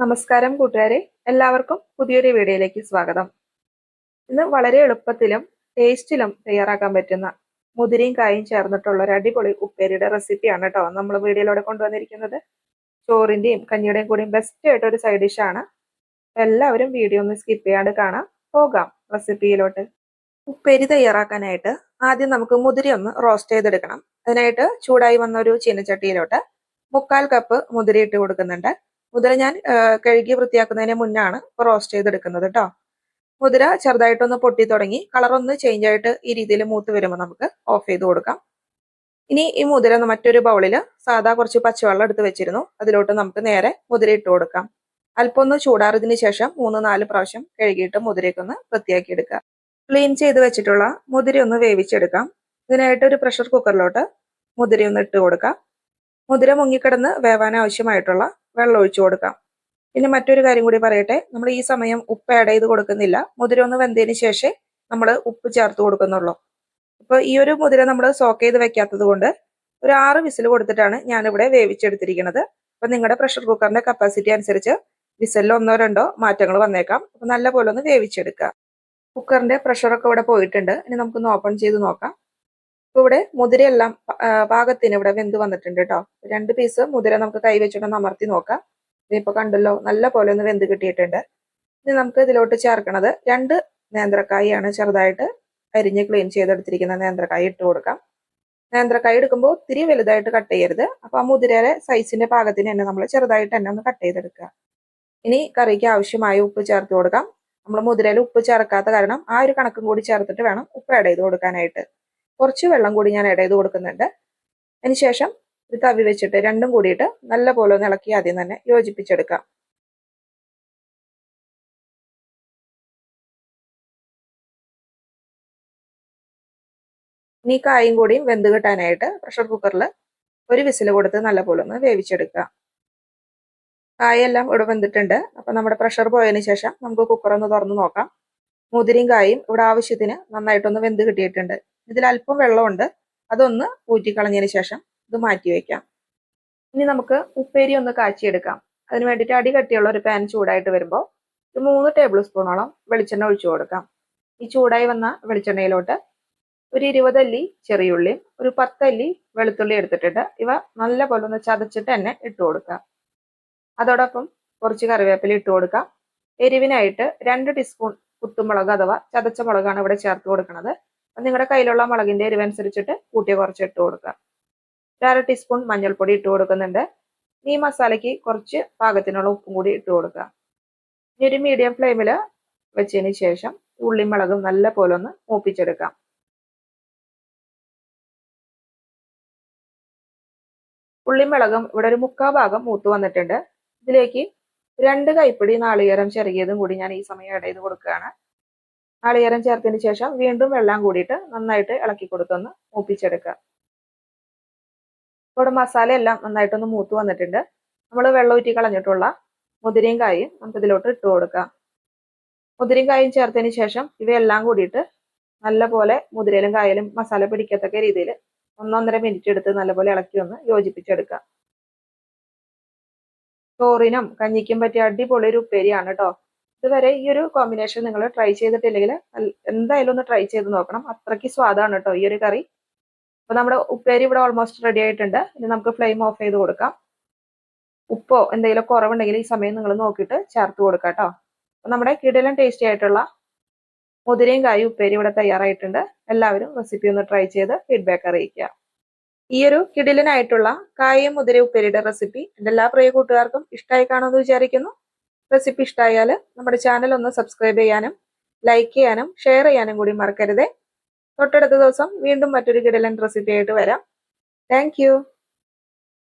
നമസ്കാരം കൂട്ടുകാരെ. എല്ലാവർക്കും പുതിയൊരു വീഡിയോയിലേക്ക് സ്വാഗതം. ഇന്ന് വളരെ എളുപ്പത്തിലും ടേസ്റ്റിലും തയ്യാറാക്കാൻ പറ്റുന്ന മുതിരയും കായും ചേർന്നിട്ടുള്ള ഒരു അടിപൊളി ഉപ്പേരിയുടെ റെസിപ്പിയാണ് കേട്ടോ നമ്മൾ വീഡിയോയിലൂടെ കൊണ്ടുവന്നിരിക്കുന്നത്. ചോറിന്റെയും കഞ്ഞിയുടെയും കൂടിയും ബെസ്റ്റ് ആയിട്ട് ഒരു സൈഡ് ഡിഷാണ് എല്ലാവരും വീഡിയോ ഒന്ന് സ്കിപ്പ് ചെയ്യാണ്ട് കാണാം. പോകാം റെസിപ്പിയിലോട്ട്. ഉപ്പേരി തയ്യാറാക്കാനായിട്ട് ആദ്യം നമുക്ക് മുതിരി ഒന്ന് റോസ്റ്റ് ചെയ്തെടുക്കണം. അതിനായിട്ട് ചൂടായി വന്ന ഒരു ചീനച്ചട്ടിയിലോട്ട് മുക്കാൽ കപ്പ് മുതിരി ഇട്ട് കൊടുക്കുന്നുണ്ട്. മുതിര ഞാൻ കഴുകി വൃത്തിയാക്കുന്നതിന് മുന്നാണ് റോസ്റ്റ് ചെയ്തെടുക്കുന്നത് കേട്ടോ മുതിര ചെറുതായിട്ടൊന്ന് പൊട്ടി തുടങ്ങി കളറൊന്ന് ചേഞ്ച് ആയിട്ട് ഈ രീതിയിൽ മൂത്ത് വരുമ്പോൾ നമുക്ക് ഓഫ് ചെയ്ത് കൊടുക്കാം. ഇനി ഈ മുതിര മറ്റൊരു ബൗളിൽ സാധാ കുറച്ച് പച്ചവെള്ളം എടുത്ത് വെച്ചിരുന്നു. അതിലോട്ട് നമുക്ക് നേരെ മുതിര ഇട്ട് കൊടുക്കാം. അല്പം ഒന്ന് ചൂടാറിയതിന് ശേഷം മൂന്ന് നാല് പ്രാവശ്യം കഴുകിയിട്ട് മുതിരയ്ക്കൊന്ന് വൃത്തിയാക്കി എടുക്കുക. ക്ലീൻ ചെയ്ത് വെച്ചിട്ടുള്ള മുതിര ഒന്ന് വേവിച്ചെടുക്കാം. ഇതിനായിട്ട് ഒരു പ്രഷർ കുക്കറിലോട്ട് മുതിര ഒന്ന് ഇട്ട് കൊടുക്കാം. മുതിര മുങ്ങിക്കിടന്ന് വേവാൻ ആവശ്യമായിട്ടുള്ള വെള്ളം ഒഴിച്ചു കൊടുക്കാം. ഇനി മറ്റൊരു കാര്യം കൂടി പറയട്ടെ. നമ്മൾ ഈ സമയം ഉപ്പ് ആഡ് ചെയ്ത് കൊടുക്കുന്നില്ല. മുതിര ഒന്ന് വെന്തതിന് ശേഷം നമ്മൾ ഉപ്പ് ചേർത്ത് കൊടുക്കുന്നുള്ളൂ. അപ്പോൾ ഈ ഒരു മുതിര നമ്മൾ സോക്ക് ചെയ്ത് വെക്കാത്തത് കൊണ്ട് ഒരു ആറ് വിസിൽ കൊടുത്തിട്ടാണ് ഞാനിവിടെ വേവിച്ചെടുത്തിരിക്കുന്നത്. അപ്പൊ നിങ്ങളുടെ പ്രഷർ കുക്കറിന്റെ കപ്പാസിറ്റി അനുസരിച്ച് വിസലിൽ ഒന്നോ രണ്ടോ മാറ്റങ്ങൾ വന്നേക്കാം. അപ്പൊ നല്ല പോലെ ഒന്ന് വേവിച്ചെടുക്കുക. കുക്കറിന്റെ പ്രഷറൊക്കെ ഇവിടെ പോയിട്ടുണ്ട്. ഇനി നമുക്കൊന്ന് ഓപ്പൺ ചെയ്ത് നോക്കാം. ഇപ്പൊ ഇവിടെ മുതിരയെല്ലാം പാകത്തിന് ഇവിടെ വെന്ത് വന്നിട്ടുണ്ട് കേട്ടോ രണ്ട് പീസ് മുതിര നമുക്ക് കൈ അമർത്തി നോക്കാം. ഇതിപ്പോ കണ്ടല്ലോ നല്ല പോലെ ഒന്ന് വെന്ത് കിട്ടിയിട്ടുണ്ട്. ഇനി നമുക്ക് ഇതിലോട്ട് ചേർക്കണത് രണ്ട് നേന്ത്രക്കായാണ് ചെറുതായിട്ട് അരിഞ്ഞ് ക്ലീൻ ചെയ്തെടുത്തിരിക്കുന്ന നേന്ത്രക്കായ ഇട്ട് കൊടുക്കാം. നേന്ത്രക്കായ എടുക്കുമ്പോൾ ഒത്തിരി വലുതായിട്ട് കട്ട് ചെയ്യരുത്. അപ്പൊ ആ മുതിരയുടെ സൈസിന്റെ പാകത്തിന് തന്നെ നമ്മൾ ചെറുതായിട്ട് തന്നെ ഒന്ന് കട്ട് ചെയ്തെടുക്കുക. ഇനി കറിക്ക് ആവശ്യമായ ഉപ്പ് ചേർത്ത് കൊടുക്കാം. നമ്മൾ മുതിരയിൽ ഉപ്പ് ചേർക്കാത്ത കാരണം ആ ഒരു കണക്കും കൂടി ചേർത്തിട്ട് വേണം ഉപ്പ് ആഡ് ചെയ്ത് കൊടുക്കാനായിട്ട്. കുറച്ച് വെള്ളം കൂടി ഞാൻ ഇടയത് കൊടുക്കുന്നുണ്ട്. അതിനുശേഷം ഒരു തവി വെച്ചിട്ട് രണ്ടും കൂടിയിട്ട് നല്ല പോലെ ഇളക്കി ആദ്യം തന്നെ യോജിപ്പിച്ചെടുക്കാം. ഇനി കായും കൂടിയും വെന്ത് കിട്ടാനായിട്ട് പ്രഷർ കുക്കറിൽ ഒരു വിസിൽ കൊടുത്ത് നല്ല പോലെ ഒന്ന് വേവിച്ചെടുക്കുക കായെല്ലാം ഇവിടെ വെന്തിട്ടുണ്ട്. അപ്പം നമ്മുടെ പ്രഷർ പോയതിന് ശേഷം നമുക്ക് കുക്കർ ഒന്ന് തുറന്ന് നോക്കാം. മുതിരിയും കായും ഇവിടെ ആവശ്യത്തിന് നന്നായിട്ടൊന്ന് വെന്ത് കിട്ടിയിട്ടുണ്ട്. ഇതിൽ അല്പം വെള്ളമുണ്ട്. അതൊന്ന് ഊറ്റിക്കളഞ്ഞതിന് ശേഷം ഇത് മാറ്റി വെക്കാം. ഇനി നമുക്ക് ഉപ്പേരി ഒന്ന് കാച്ചിയെടുക്കാം. അതിന് വേണ്ടിയിട്ട് അടി കട്ടിയുള്ള ഒരു പാൻ ചൂടായിട്ട് വരുമ്പോൾ ഒരു മൂന്ന് ടേബിൾ സ്പൂണോളം വെളിച്ചെണ്ണ ഒഴിച്ചു കൊടുക്കാം. ഈ ചൂടായി വന്ന വെളിച്ചെണ്ണയിലോട്ട് ഒരു ഇരുപതല്ലി ചെറിയുള്ളിയും ഒരു പത്തല്ലി വെളുത്തുള്ളി എടുത്തിട്ടിട്ട് ഇവ നല്ല പോലെ ഒന്ന് ചതച്ചിട്ട് തന്നെ ഇട്ട് കൊടുക്കാം. അതോടൊപ്പം കുറച്ച് കറിവേപ്പില ഇട്ട് കൊടുക്കാം. എരിവിനായിട്ട് രണ്ട് ടീസ്പൂൺ കുത്തുമുളക് അഥവാ ചതച്ച മുളകാണ് ഇവിടെ ചേർത്ത് കൊടുക്കുന്നത്. നിങ്ങളുടെ കയ്യിലുള്ള മുളകിന്റെ എരിവനുസരിച്ചിട്ട് കൂട്ടിയ കുറച്ച് ഇട്ട് കൊടുക്കുക. ഒരു അര ടീസ്പൂൺ മഞ്ഞൾപ്പൊടി ഇട്ട് കൊടുക്കുന്നുണ്ട്. ഈ മസാലയ്ക്ക് കുറച്ച് പാകത്തിനുള്ള ഉപ്പും കൂടി ഇട്ട് കൊടുക്കുക. ഇനി ഒരു മീഡിയം ഫ്ലെയിമിൽ വെച്ചതിന് ശേഷം ഉള്ളി മുളകും നല്ല പോലെ ഒന്ന് മൂപ്പിച്ചെടുക്കാം. ഉള്ളിമുളകും ഇവിടെ ഒരു മുക്കാ ഭാഗം മൂത്ത് വന്നിട്ടുണ്ട്. ഇതിലേക്ക് രണ്ട് കൈപ്പിടി നാളികേരം ചെറിയതും കൂടി ഞാൻ ഈ സമയം ഇടയിൽ കൊടുക്കുകയാണ്. നാളികേരം ചേർത്തതിന് ശേഷം വീണ്ടും വെള്ളം കൂടിയിട്ട് നന്നായിട്ട് ഇളക്കി കൊടുത്തൊന്ന് മൂപ്പിച്ചെടുക്കുക. ഇവിടെ മസാല എല്ലാം നന്നായിട്ടൊന്ന് മൂത്ത് വന്നിട്ടുണ്ട്. നമ്മൾ വെള്ളം ഊറ്റി കളഞ്ഞിട്ടുള്ള മുതിരയും കായും നമുക്ക് ഇതിലോട്ട് ഇട്ട് കൊടുക്കാം. മുതിരയും കായും ചേർത്തതിന് ശേഷം ഇവയെല്ലാം കൂടിയിട്ട് നല്ലപോലെ മുതിരയിലും കായലും മസാല പിടിക്കത്തക്ക രീതിയിൽ ഒന്നൊന്നര മിനിറ്റ് എടുത്ത് നല്ലപോലെ ഇളക്കി ഒന്ന് യോജിപ്പിച്ചെടുക്കുക. ചോറിനും കഞ്ഞിക്കും പറ്റിയ അടിപൊളി ഒരു ഉപ്പേരിയാണ് കേട്ടോ ഇതുവരെ ഈ ഒരു കോമ്പിനേഷൻ നിങ്ങൾ ട്രൈ ചെയ്തിട്ടില്ലെങ്കിൽ എന്തായാലും ഒന്ന് ട്രൈ ചെയ്ത് നോക്കണം. അത്രയ്ക്ക് സ്വാദാണ് കേട്ടോ ഈ ഒരു കറി. അപ്പൊ നമ്മുടെ ഉപ്പേരി ഇവിടെ ഓൾമോസ്റ്റ് റെഡി ആയിട്ടുണ്ട്. ഇനി നമുക്ക് ഫ്ലെയിം ഓഫ് ചെയ്ത് കൊടുക്കാം. ഉപ്പോ എന്തെങ്കിലും കുറവുണ്ടെങ്കിൽ ഈ സമയം നിങ്ങൾ നോക്കിയിട്ട് ചേർത്ത് കൊടുക്കാം കേട്ടോ അപ്പൊ നമ്മുടെ കിടലൻ ടേസ്റ്റി ആയിട്ടുള്ള മുതിരയും കായും ഉപ്പേരി ഇവിടെ തയ്യാറായിട്ടുണ്ട്. എല്ലാവരും റെസിപ്പി ഒന്ന് ട്രൈ ചെയ്ത് ഫീഡ്ബാക്ക് അറിയിക്കുക. ഈ ഒരു കിടിലനായിട്ടുള്ള കായും മുതിര ഉപ്പേരിയുടെ റെസിപ്പി എന്റെ എല്ലാ പ്രിയ കൂട്ടുകാർക്കും ഇഷ്ടമായി കാണുമെന്ന് വിചാരിക്കുന്നു. റെസിപ്പി ഇഷ്ടമായാൽ നമ്മുടെ ചാനൽ ഒന്ന് സബ്സ്ക്രൈബ് ചെയ്യാനും ലൈക്ക് ചെയ്യാനും ഷെയർ ചെയ്യാനും കൂടി മറക്കരുതേ. തൊട്ടടുത്ത ദിവസം വീണ്ടും മറ്റൊരു കിടലൻ റെസിപ്പി ആയിട്ട് വരാം. താങ്ക്